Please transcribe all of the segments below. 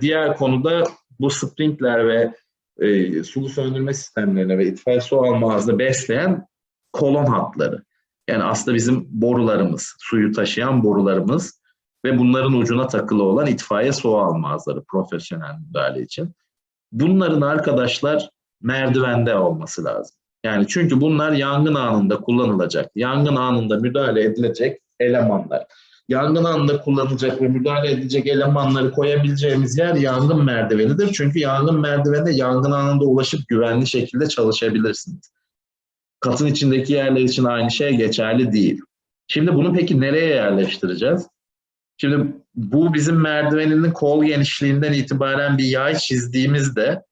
diğer konuda bu sprinkler ve e, sulu söndürme sistemlerine ve itfaiye su alma ağzını besleyen kolon hatları. Yani aslında bizim borularımız, suyu taşıyan borularımız ve bunların ucuna takılı olan itfaiye su alma ağızları profesyonel müdahale için. Bunların arkadaşlar merdivende olması lazım. Yani çünkü bunlar yangın anında kullanılacak, yangın anında müdahale edilecek elemanlar. Yangın anında kullanılacak ve müdahale edilecek elemanları koyabileceğimiz yer yangın merdivenidir. Çünkü yangın merdiveninde yangın anında ulaşıp güvenli şekilde çalışabilirsiniz. Katın içindeki yerler için aynı şey geçerli değil. Şimdi bunu peki nereye yerleştireceğiz? Şimdi bu bizim merdiveninin kol genişliğinden itibaren bir yay çizdiğimizde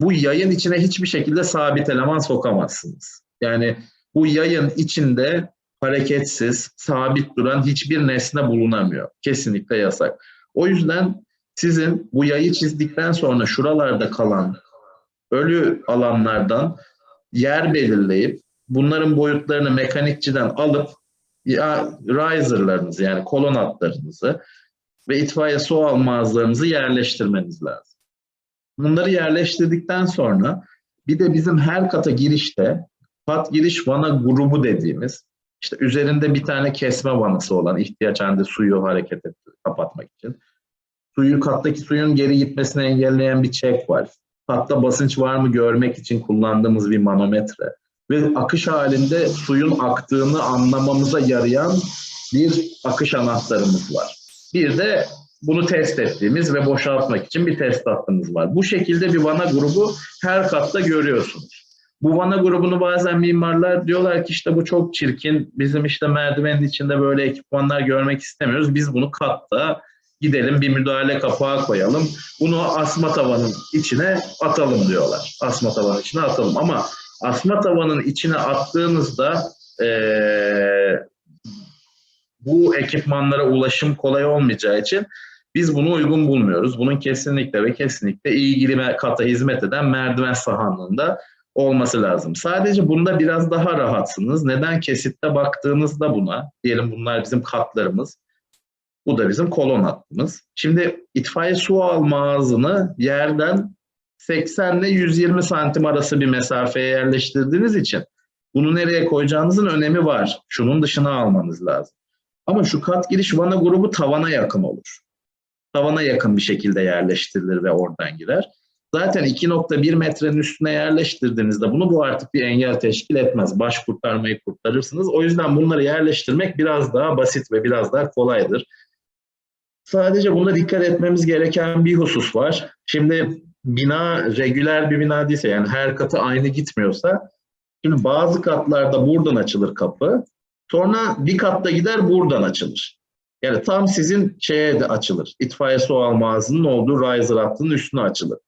bu yayın içine hiçbir şekilde sabit eleman sokamazsınız. Yani bu yayın içinde hareketsiz, sabit duran hiçbir nesne bulunamıyor. Kesinlikle yasak. O yüzden sizin bu yayı çizdikten sonra şuralarda kalan ölü alanlardan yer belirleyip bunların boyutlarını mekanikçiden alıp ya riserlarınızı yani kolon hatlarınızı ve itfaiye su alma ağızlarınızı yerleştirmeniz lazım. Bunları yerleştirdikten sonra bir de bizim her kata girişte kat giriş vana grubu dediğimiz işte üzerinde bir tane kesme vanası olan ihtiyaç halinde suyu hareket ettir, kapatmak için. Suyu kattaki suyun geri gitmesini engelleyen bir çek var. Katta basınç var mı görmek için kullandığımız bir manometre. Ve akış halinde suyun aktığını anlamamıza yarayan bir akış anahtarımız var. Bir de bunu test ettiğimiz ve boşaltmak için bir test hattımız var. Bu şekilde bir vana grubu her katta görüyorsunuz. Bu vana grubunu bazen mimarlar diyorlar ki işte bu çok çirkin, bizim işte merdivenin içinde böyle ekipmanlar görmek istemiyoruz. Biz bunu katta gidelim bir müdahale kapağı koyalım. Bunu asma tavanın içine atalım diyorlar. Asma tavanın içine atalım ama asma tavanın içine attığınızda ee, bu ekipmanlara ulaşım kolay olmayacağı için biz bunu uygun bulmuyoruz. Bunun kesinlikle ve kesinlikle ilgili kata hizmet eden merdiven sahanlığında olması lazım. Sadece bunda biraz daha rahatsınız. Neden kesitte baktığınızda buna, diyelim bunlar bizim katlarımız, bu da bizim kolon hattımız. Şimdi itfaiye su alma ağzını yerden 80 ile 120 santim arası bir mesafeye yerleştirdiğiniz için bunu nereye koyacağınızın önemi var. Şunun dışına almanız lazım. Ama şu kat giriş vana grubu tavana yakın olur. Tavana yakın bir şekilde yerleştirilir ve oradan girer. Zaten 2.1 metrenin üstüne yerleştirdiğinizde bunu bu artık bir engel teşkil etmez. Baş kurtarmayı kurtarırsınız. O yüzden bunları yerleştirmek biraz daha basit ve biraz daha kolaydır. Sadece buna dikkat etmemiz gereken bir husus var. Şimdi bina regüler bir bina değilse yani her katı aynı gitmiyorsa şimdi bazı katlarda buradan açılır kapı. Sonra bir katta gider buradan açılır. Yani tam sizin şeye de açılır. İtfaiye su alma olduğu riser hattının üstüne açılır.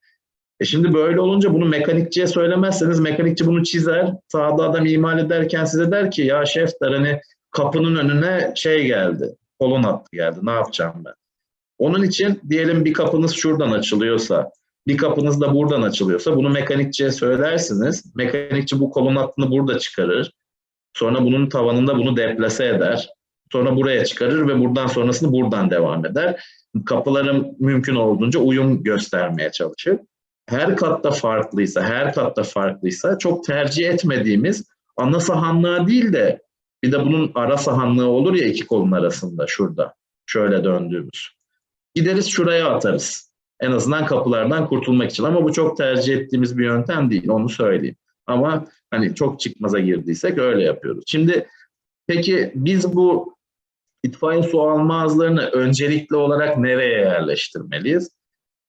E şimdi böyle olunca bunu mekanikçiye söylemezseniz mekanikçi bunu çizer. Sağda adam imal ederken size der ki ya şef der hani kapının önüne şey geldi. Kolon hattı geldi. Ne yapacağım ben? Onun için diyelim bir kapınız şuradan açılıyorsa, bir kapınız da buradan açılıyorsa bunu mekanikçiye söylersiniz. Mekanikçi bu kolon hattını burada çıkarır. Sonra bunun tavanında bunu deplase eder. Sonra buraya çıkarır ve buradan sonrasını buradan devam eder. Kapıların mümkün olduğunca uyum göstermeye çalışır her katta farklıysa, her katta farklıysa çok tercih etmediğimiz ana sahanlığa değil de bir de bunun ara sahanlığı olur ya iki kolun arasında şurada. Şöyle döndüğümüz. Gideriz şuraya atarız. En azından kapılardan kurtulmak için. Ama bu çok tercih ettiğimiz bir yöntem değil. Onu söyleyeyim. Ama hani çok çıkmaza girdiysek öyle yapıyoruz. Şimdi peki biz bu itfaiye su alma ağızlarını öncelikli olarak nereye yerleştirmeliyiz?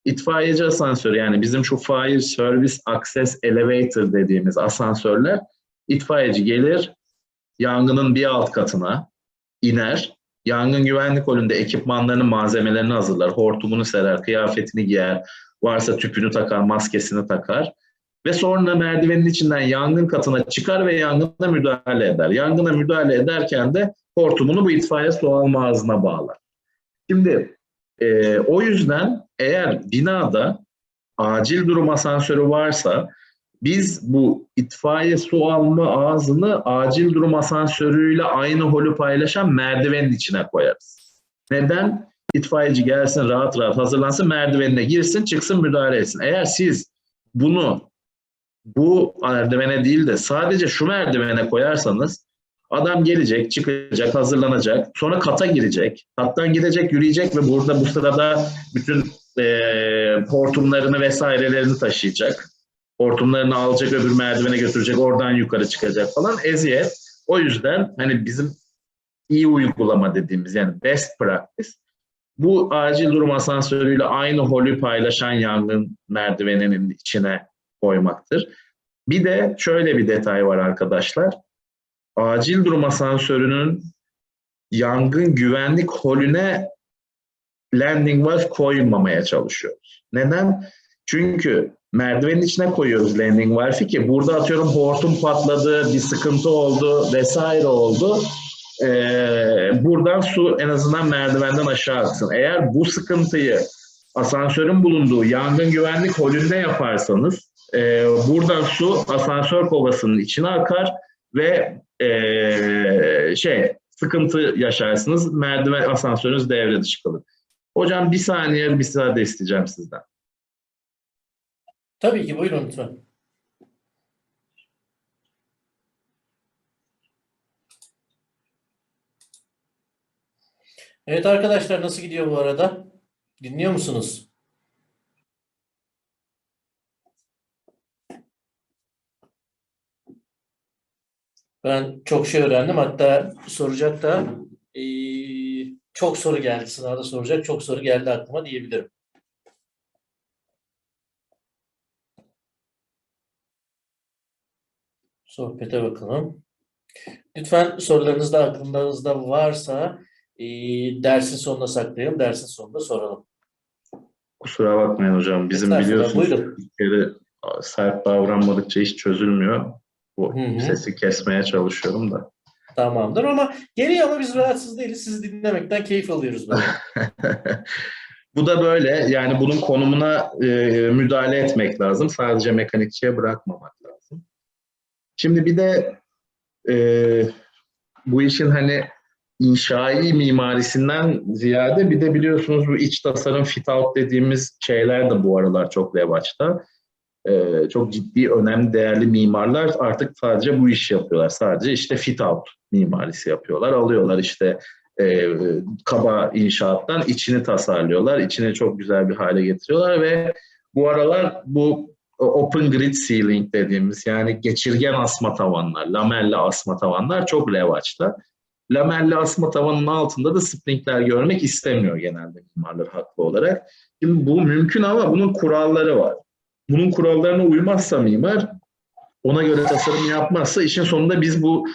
İtfaiyeci asansörü yani bizim şu Fire Service Access Elevator dediğimiz asansörler itfaiyeci gelir yangının bir alt katına iner. Yangın güvenlik holünde ekipmanlarını, malzemelerini hazırlar. Hortumunu serer, kıyafetini giyer. Varsa tüpünü takar, maskesini takar. Ve sonra merdivenin içinden yangın katına çıkar ve yangına müdahale eder. Yangına müdahale ederken de hortumunu bu itfaiye su alma ağzına bağlar. Şimdi e, o yüzden eğer binada acil durum asansörü varsa biz bu itfaiye su alma ağzını acil durum asansörüyle aynı holü paylaşan merdivenin içine koyarız. Neden? itfaiyeci gelsin rahat rahat hazırlansın merdivenine girsin çıksın müdahale etsin. Eğer siz bunu bu merdivene değil de sadece şu merdivene koyarsanız adam gelecek, çıkacak, hazırlanacak, sonra kata girecek, kattan gidecek, yürüyecek ve burada bu sırada bütün e, hortumlarını vesairelerini taşıyacak. Hortumlarını alacak öbür merdivene götürecek, oradan yukarı çıkacak falan eziyet. O yüzden hani bizim iyi uygulama dediğimiz yani best practice bu acil durum asansörüyle aynı holü paylaşan yangın merdiveninin içine koymaktır. Bir de şöyle bir detay var arkadaşlar. Acil durum asansörünün yangın güvenlik holüne landing valve koymamaya çalışıyoruz. Neden? Çünkü merdivenin içine koyuyoruz landing valve'i ki burada atıyorum hortum patladı, bir sıkıntı oldu vesaire oldu. Ee, buradan su en azından merdivenden aşağı aksın. Eğer bu sıkıntıyı asansörün bulunduğu yangın güvenlik holünde yaparsanız e, buradan su asansör kovasının içine akar ve e, şey sıkıntı yaşarsınız. Merdiven asansörünüz devre dışı kalır. Hocam bir saniye bir müsaade isteyeceğim sizden. Tabii ki buyurun lütfen. Evet arkadaşlar nasıl gidiyor bu arada? Dinliyor musunuz? Ben çok şey öğrendim. Hatta soracak da eee, çok soru geldi. Sınavda soracak çok soru geldi aklıma diyebilirim. Sohbete bakalım. Lütfen sorularınız da aklınızda varsa eee, dersin sonuna saklayalım. Dersin sonunda soralım. Kusura bakmayın hocam. Bizim Estağfurullah, biliyorsunuz buyurun. bir kere sert davranmadıkça iş çözülmüyor. Bu Hı hı. sesi kesmeye çalışıyorum da. Tamamdır ama geliyor ama biz rahatsız değiliz. Sizi dinlemekten keyif alıyoruz. Bu da böyle. Yani bunun konumuna e, müdahale etmek lazım. Sadece mekanikçiye bırakmamak lazım. Şimdi bir de e, bu işin hani inşai mimarisinden ziyade bir de biliyorsunuz bu iç tasarım fit out dediğimiz şeyler de bu aralar çok revaçta. E, çok ciddi, önemli, değerli mimarlar artık sadece bu işi yapıyorlar. Sadece işte fit out mimarisi yapıyorlar. Alıyorlar işte e, kaba inşaattan içini tasarlıyorlar. İçini çok güzel bir hale getiriyorlar ve bu aralar bu open grid ceiling dediğimiz yani geçirgen asma tavanlar, lamelli asma tavanlar çok revaçta. Lamelli asma tavanın altında da sprinkler görmek istemiyor genelde mimarlar haklı olarak. Şimdi bu mümkün ama bunun kuralları var. Bunun kurallarına uymazsa mimar ona göre tasarım yapmazsa işin sonunda biz bu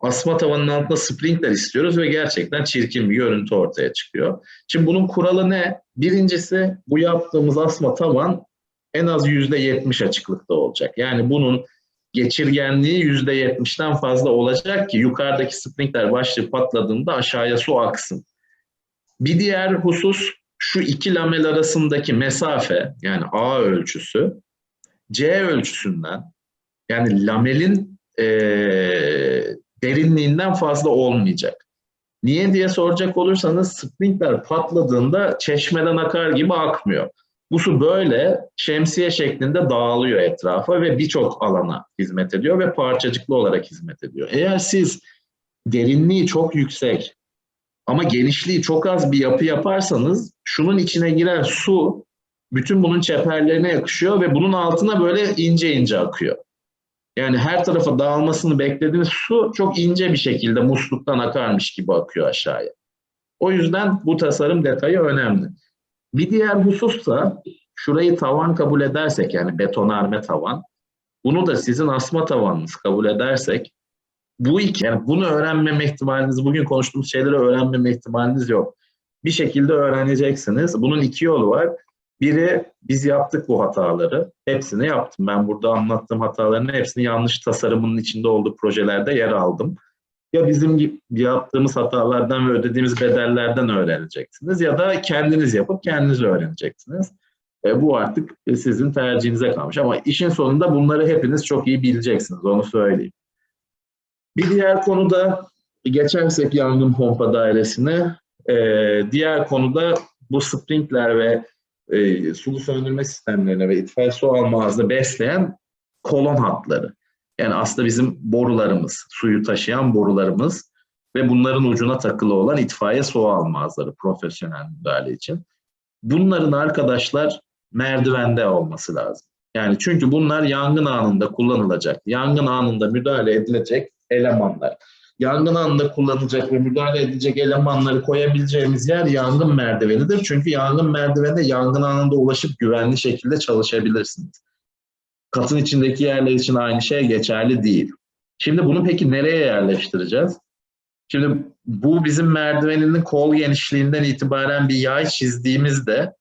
asma tavanın altında sprinkler istiyoruz ve gerçekten çirkin bir görüntü ortaya çıkıyor. Şimdi bunun kuralı ne? Birincisi bu yaptığımız asma tavan en az %70 açıklıkta olacak. Yani bunun geçirgenliği %70'den fazla olacak ki yukarıdaki sprinkler başlığı patladığında aşağıya su aksın. Bir diğer husus şu iki lamel arasındaki mesafe yani A ölçüsü C ölçüsünden yani lamelin e, derinliğinden fazla olmayacak. Niye diye soracak olursanız sprinkler patladığında çeşmeden akar gibi akmıyor. Bu su böyle şemsiye şeklinde dağılıyor etrafa ve birçok alana hizmet ediyor ve parçacıklı olarak hizmet ediyor. Eğer siz derinliği çok yüksek ama genişliği çok az bir yapı yaparsanız şunun içine giren su bütün bunun çeperlerine yakışıyor ve bunun altına böyle ince ince akıyor. Yani her tarafa dağılmasını beklediğiniz su çok ince bir şekilde musluktan akarmış gibi akıyor aşağıya. O yüzden bu tasarım detayı önemli. Bir diğer husussa şurayı tavan kabul edersek yani betonarme tavan, bunu da sizin asma tavanınız kabul edersek bu iki, yani bunu öğrenmeme ihtimaliniz, bugün konuştuğumuz şeyleri öğrenmeme ihtimaliniz yok. Bir şekilde öğreneceksiniz. Bunun iki yolu var. Biri biz yaptık bu hataları. Hepsini yaptım. Ben burada anlattığım hataların hepsini yanlış tasarımının içinde olduğu projelerde yer aldım. Ya bizim yaptığımız hatalardan ve ödediğimiz bedellerden öğreneceksiniz ya da kendiniz yapıp kendiniz öğreneceksiniz. E, bu artık sizin tercihinize kalmış ama işin sonunda bunları hepiniz çok iyi bileceksiniz onu söyleyeyim. Bir diğer konuda geçersek yangın pompa dairesine Ee, diğer konuda bu sprinkler ve e, sulu söndürme sistemlerine ve itfaiye su alma besleyen kolon hatları. Yani aslında bizim borularımız, suyu taşıyan borularımız ve bunların ucuna takılı olan itfaiye su alma profesyonel müdahale için. Bunların arkadaşlar merdivende olması lazım. Yani çünkü bunlar yangın anında kullanılacak, yangın anında müdahale edilecek elemanlar. Yangın anında kullanılacak ve müdahale edilecek elemanları koyabileceğimiz yer yangın merdivenidir. Çünkü yangın merdiveninde yangın anında ulaşıp güvenli şekilde çalışabilirsiniz. Katın içindeki yerler için aynı şey geçerli değil. Şimdi bunu peki nereye yerleştireceğiz? Şimdi bu bizim merdiveninin kol genişliğinden itibaren bir yay çizdiğimizde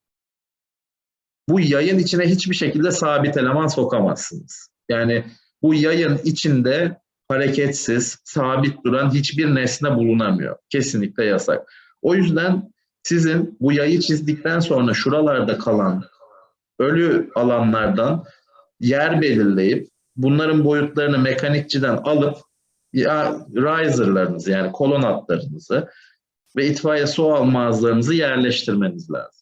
bu yayın içine hiçbir şekilde sabit eleman sokamazsınız. Yani bu yayın içinde hareketsiz, sabit duran hiçbir nesne bulunamıyor. Kesinlikle yasak. O yüzden sizin bu yayı çizdikten sonra şuralarda kalan ölü alanlardan yer belirleyip bunların boyutlarını mekanikçiden alıp ya riserlarınızı yani kolon hatlarınızı ve itfaiye su alma yerleştirmeniz lazım.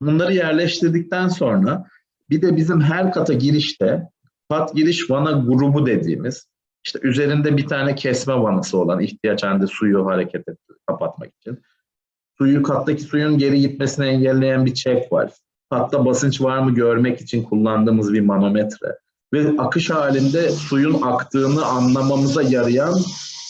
Bunları yerleştirdikten sonra bir de bizim her kata girişte kat giriş vana grubu dediğimiz işte üzerinde bir tane kesme vanası olan ihtiyaç halinde suyu hareket et, kapatmak için. Suyu kattaki suyun geri gitmesini engelleyen bir çek var. Katta basınç var mı görmek için kullandığımız bir manometre. Ve akış halinde suyun aktığını anlamamıza yarayan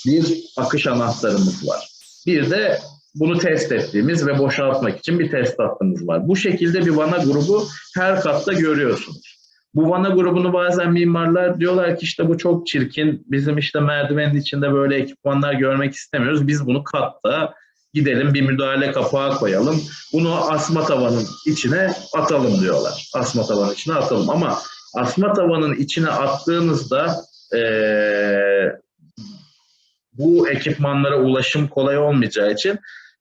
bir akış anahtarımız var. Bir de bunu test ettiğimiz ve boşaltmak için bir test hattımız var. Bu şekilde bir vana grubu her katta görüyorsunuz. Bu vana grubunu bazen mimarlar diyorlar ki işte bu çok çirkin. Bizim işte merdivenin içinde böyle ekipmanlar görmek istemiyoruz. Biz bunu katta gidelim bir müdahale kapağı koyalım. Bunu asma tavanın içine atalım diyorlar. Asma tavanın içine atalım ama asma tavanın içine attığınızda ee, bu ekipmanlara ulaşım kolay olmayacağı için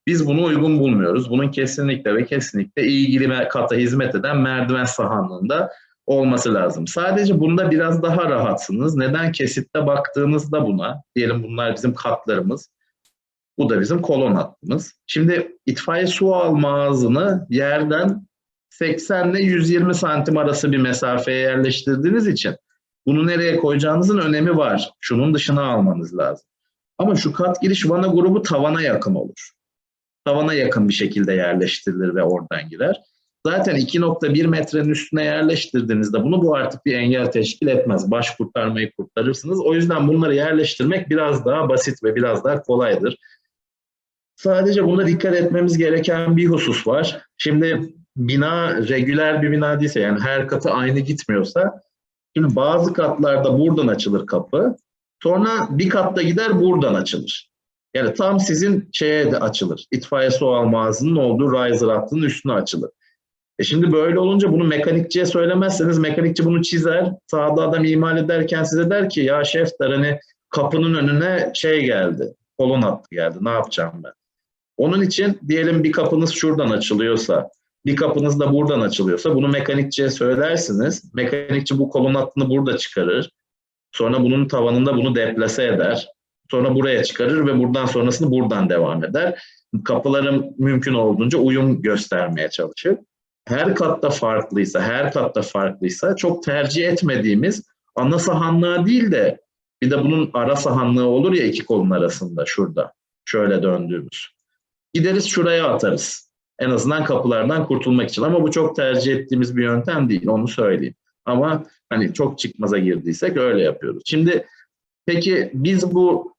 biz bunu uygun bulmuyoruz. Bunun kesinlikle ve kesinlikle ilgili kata hizmet eden merdiven sahanlığında olması lazım. Sadece bunda biraz daha rahatsınız. Neden kesitte baktığınızda buna, diyelim bunlar bizim katlarımız, bu da bizim kolon hattımız. Şimdi itfaiye su alma ağzını yerden 80 ile 120 santim arası bir mesafeye yerleştirdiğiniz için bunu nereye koyacağınızın önemi var. Şunun dışına almanız lazım. Ama şu kat giriş vana grubu tavana yakın olur. Tavana yakın bir şekilde yerleştirilir ve oradan girer. Zaten 2.1 metrenin üstüne yerleştirdiğinizde bunu bu artık bir engel teşkil etmez. Baş kurtarmayı kurtarırsınız. O yüzden bunları yerleştirmek biraz daha basit ve biraz daha kolaydır. Sadece buna dikkat etmemiz gereken bir husus var. Şimdi bina regüler bir bina değilse yani her katı aynı gitmiyorsa şimdi bazı katlarda buradan açılır kapı. Sonra bir katta gider buradan açılır. Yani tam sizin şeye de açılır. İtfaiye su alma olduğu riser hattının üstüne açılır. E şimdi böyle olunca bunu mekanikçiye söylemezseniz mekanikçi bunu çizer. Sağda adam imal ederken size der ki ya şef der hani kapının önüne şey geldi. Kolon hattı geldi. Ne yapacağım ben? Onun için diyelim bir kapınız şuradan açılıyorsa, bir kapınız da buradan açılıyorsa bunu mekanikçiye söylersiniz. Mekanikçi bu kolon hattını burada çıkarır. Sonra bunun tavanında bunu deplase eder. Sonra buraya çıkarır ve buradan sonrasını buradan devam eder. Kapıların mümkün olduğunca uyum göstermeye çalışır. Her katta farklıysa, her katta farklıysa çok tercih etmediğimiz ana sahanlığa değil de bir de bunun ara sahanlığı olur ya iki kolun arasında şurada. Şöyle döndüğümüz. Gideriz şuraya atarız. En azından kapılardan kurtulmak için. Ama bu çok tercih ettiğimiz bir yöntem değil. Onu söyleyeyim. Ama hani çok çıkmaza girdiysek öyle yapıyoruz. Şimdi peki biz bu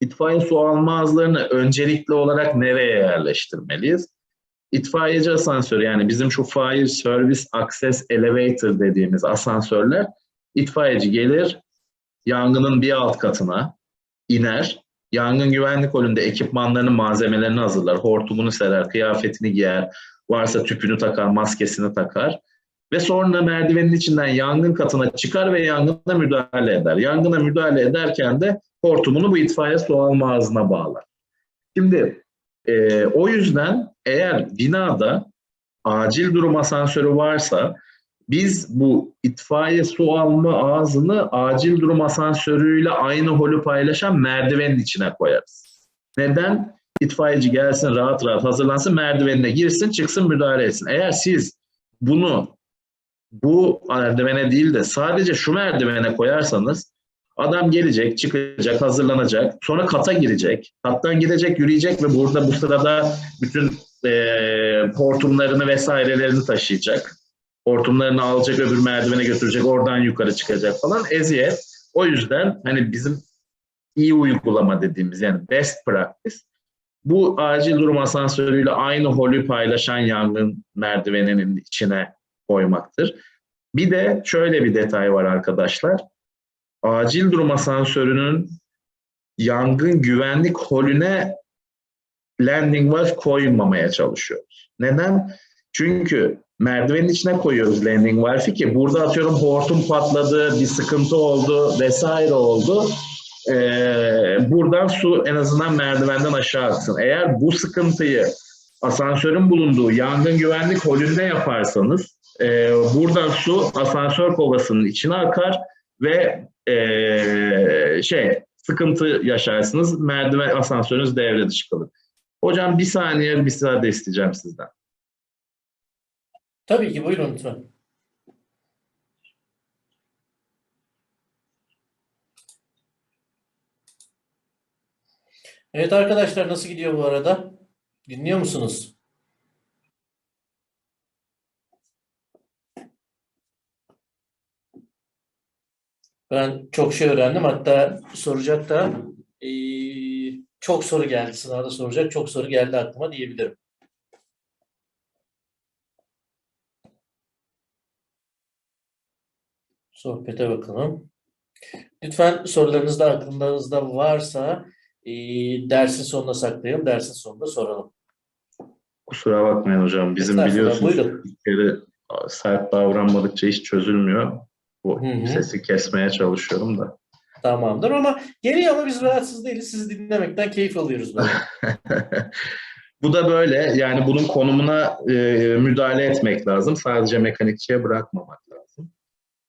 itfaiye su alma ağızlarını öncelikli olarak nereye yerleştirmeliyiz? İtfaiyeci asansörü yani bizim şu Fire Service Access Elevator dediğimiz asansörler itfaiyeci gelir yangının bir alt katına iner. Yangın güvenlik holünde ekipmanlarını, malzemelerini hazırlar. Hortumunu serer, kıyafetini giyer. Varsa tüpünü takar, maskesini takar. Ve sonra merdivenin içinden yangın katına çıkar ve yangına müdahale eder. Yangına müdahale ederken de hortumunu bu itfaiye su alma ağzına bağlar. Şimdi e, o yüzden eğer binada acil durum asansörü varsa biz bu itfaiye su alma ağzını acil durum asansörüyle aynı holü paylaşan merdivenin içine koyarız. Neden? itfaiyeci gelsin rahat rahat hazırlansın merdivenine girsin çıksın müdahale etsin. Eğer siz bunu bu merdivene değil de sadece şu merdivene koyarsanız adam gelecek, çıkacak, hazırlanacak, sonra kata girecek, kattan gidecek, yürüyecek ve burada bu sırada bütün eee hortumlarını vesairelerini taşıyacak. Hortumlarını alacak, öbür merdivene götürecek, oradan yukarı çıkacak falan eziyet. O yüzden hani bizim iyi uygulama dediğimiz yani best practice bu acil durum asansörüyle aynı holü paylaşan yangın merdiveninin içine koymaktır. Bir de şöyle bir detay var arkadaşlar. Acil durum asansörünün yangın güvenlik holüne landing valve koymamaya çalışıyoruz. Neden? Çünkü merdivenin içine koyuyoruz landing valve'i ki burada atıyorum hortum patladı, bir sıkıntı oldu vesaire oldu. Ee, buradan su en azından merdivenden aşağı aksın. Eğer bu sıkıntıyı asansörün bulunduğu yangın güvenlik holünde yaparsanız e, buradan su asansör kovasının içine akar ve e, şey sıkıntı yaşarsınız. Merdiven asansörünüz devre dışı kalır. Hocam bir saniye bir müsaade isteyeceğim sizden. Tabii ki buyurun lütfen. Evet arkadaşlar nasıl gidiyor bu arada? Dinliyor musunuz? Ben çok şey öğrendim. Hatta soracak da eee, çok soru geldi. Sınavda soracak çok soru geldi aklıma diyebilirim. Sohbete bakalım. Lütfen sorularınız da aklınızda varsa eee, dersin sonuna saklayalım. Dersin sonunda soralım. Kusura bakmayın hocam. Bizim biliyorsunuz bir kere sert davranmadıkça iş çözülmüyor. Bu Hı hı. sesi kesmeye çalışıyorum da. Tamamdır ama geliyor ama biz rahatsız değiliz. Sizi dinlemekten keyif alıyoruz. Bu da böyle yani bunun konumuna e, müdahale etmek lazım. Sadece mekanikçiye bırakmamak